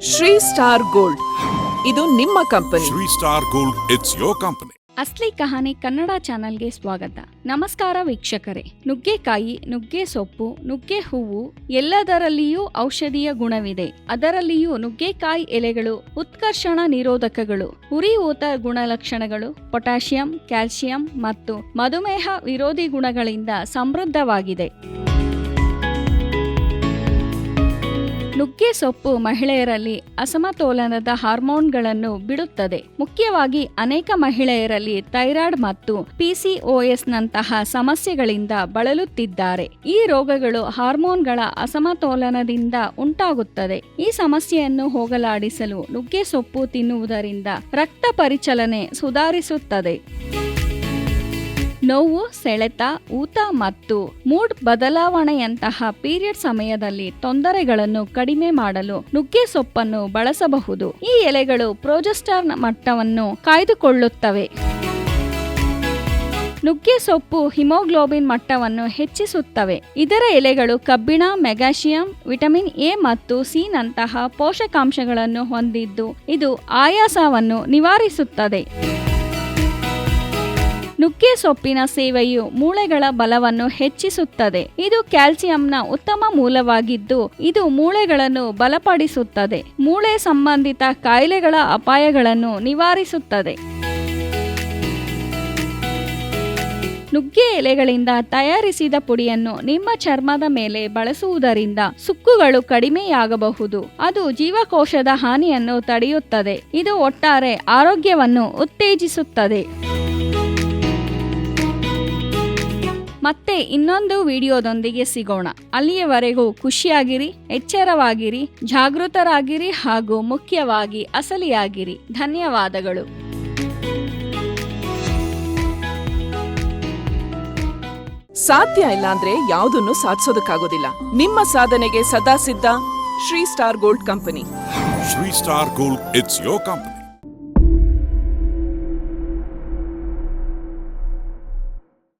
Shri star gold. ಇದು ನಿಮ್ಮ company. Shri star gold it's your company Asli Kahani Kannada ಚಾನೆಲ್ಗೆ ಸ್ವಾಗತ. ನಮಸ್ಕಾರ ವೀಕ್ಷಕರೇ. ನುಗ್ಗೆಕಾಯಿ ನುಗ್ಗೆ ಸೊಪ್ಪು ನುಗ್ಗೆ ಹೂವು ಎಲ್ಲದರಲ್ಲಿಯೂ ಔಷಧೀಯ ಗುಣವಿದೆ. ಅದರಲ್ಲಿಯೂ ನುಗ್ಗೆಕಾಯಿ ಎಲೆಗಳು ಉತ್ಕರ್ಷಣ ನಿರೋಧಕಗಳು ಉರಿಯೂತ ಗುಣಲಕ್ಷಣಗಳು ಪೊಟ್ಯಾಷಿಯಂ ಕ್ಯಾಲ್ಸಿಯಂ ಮತ್ತು ಮಧುಮೇಹ ವಿರೋಧಿ ಗುಣಗಳಿಂದ ಸಮೃದ್ಧವಾಗಿದೆ. ನುಗ್ಗೆ ಸೊಪ್ಪು ಮಹಿಳೆಯರಲ್ಲಿ ಅಸಮತೋಲನದ ಹಾರ್ಮೋನ್ಗಳನ್ನು ಬಿಡುತ್ತದೆ. ಮುಖ್ಯವಾಗಿ ಅನೇಕ ಮಹಿಳೆಯರಲ್ಲಿ ಥೈರಾಯ್ಡ್ ಮತ್ತು ಪಿಸಿಒಎಸ್ ನಂತಹ ಸಮಸ್ಯೆಗಳಿಂದ ಬಳಲುತ್ತಿದ್ದಾರೆ. ಈ ರೋಗಗಳು ಹಾರ್ಮೋನ್ಗಳ ಅಸಮತೋಲನದಿಂದ ಉಂಟಾಗುತ್ತದೆ. ಈ ಸಮಸ್ಯೆಯನ್ನು ಹೋಗಲಾಡಿಸಲು ನುಗ್ಗೆ ಸೊಪ್ಪು ತಿನ್ನುವುದರಿಂದ ರಕ್ತ ಪರಿಚಲನೆ ಸುಧಾರಿಸುತ್ತದೆ. ನೋವು, ಸೆಳೆತ, ಊತ ಮತ್ತು ಮೂಡ್ ಬದಲಾವಣೆಯಂತಹ ಪೀರಿಯಡ್ ಸಮಯದಲ್ಲಿ ತೊಂದರೆಗಳನ್ನು ಕಡಿಮೆ ಮಾಡಲು ನುಗ್ಗೆ ಸೊಪ್ಪನ್ನು ಬಳಸಬಹುದು. ಈ ಎಲೆಗಳು ಪ್ರೋಜೆಸ್ಟರ್ನ ಮಟ್ಟವನ್ನು ಕಾಯ್ದುಕೊಳ್ಳುತ್ತವೆ. ನುಗ್ಗೆ ಸೊಪ್ಪು ಹಿಮೋಗ್ಲೋಬಿನ್ ಮಟ್ಟವನ್ನು ಹೆಚ್ಚಿಸುತ್ತವೆ. ಇದರ ಎಲೆಗಳು ಕಬ್ಬಿಣ ಮೆಗಾಶಿಯಂ ವಿಟಮಿನ್ ಎ ಮತ್ತು ಸಿ ನಂತಹ ಪೋಷಕಾಂಶಗಳನ್ನು ಹೊಂದಿದ್ದು, ಇದು ಆಯಾಸವನ್ನು ನಿವಾರಿಸುತ್ತದೆ. ನುಗ್ಗೆ ಸೊಪ್ಪಿನ ಸೇವೆಯು ಮೂಳೆಗಳ ಬಲವನ್ನು ಹೆಚ್ಚಿಸುತ್ತದೆ. ಇದು ಕ್ಯಾಲ್ಸಿಯಂನ ಉತ್ತಮ ಮೂಲವಾಗಿದ್ದು, ಇದು ಮೂಳೆಗಳನ್ನು ಬಲಪಡಿಸುತ್ತದೆ. ಮೂಳೆ ಸಂಬಂಧಿತ ಕಾಯಿಲೆಗಳ ಅಪಾಯಗಳನ್ನು ನಿವಾರಿಸುತ್ತದೆ. ನುಗ್ಗೆ ಎಲೆಗಳಿಂದ ತಯಾರಿಸಿದ ಪುಡಿಯನ್ನು ನಿಮ್ಮ ಚರ್ಮದ ಮೇಲೆ ಬಳಸುವುದರಿಂದ ಸುಕ್ಕುಗಳು ಕಡಿಮೆಯಾಗಬಹುದು. ಅದು ಜೀವಕೋಶದ ಹಾನಿಯನ್ನು ತಡೆಯುತ್ತದೆ. ಇದು ಒಟ್ಟಾರೆ ಆರೋಗ್ಯವನ್ನು ಉತ್ತೇಜಿಸುತ್ತದೆ. ಮತ್ತೆ ಇನ್ನೊಂದು ವಿಡಿಯೋದೊಂದಿಗೆ ಸಿಗೋಣ. ಅಲ್ಲಿಯವರೆಗೂ ಖುಷಿಯಾಗಿರಿ ಎಚ್ಚರವಾಗಿರಿ ಜಾಗೃತರಾಗಿರಿ ಹಾಗೂ ಮುಖ್ಯವಾಗಿ ಅಸಲಿಯಾಗಿರಿ. ಧನ್ಯವಾದಗಳು. ಸಾಧ್ಯ ಇಲ್ಲಾಂದ್ರೆ ಯಾವುದನ್ನು ಸಾಧಿಸೋದಕ್ಕಾಗೋದಿಲ್ಲ. ನಿಮ್ಮ ಸಾಧನೆಗೆ ಸದಾ ಸಿದ್ಧ Shri star gold company. Shri star gold it's your company.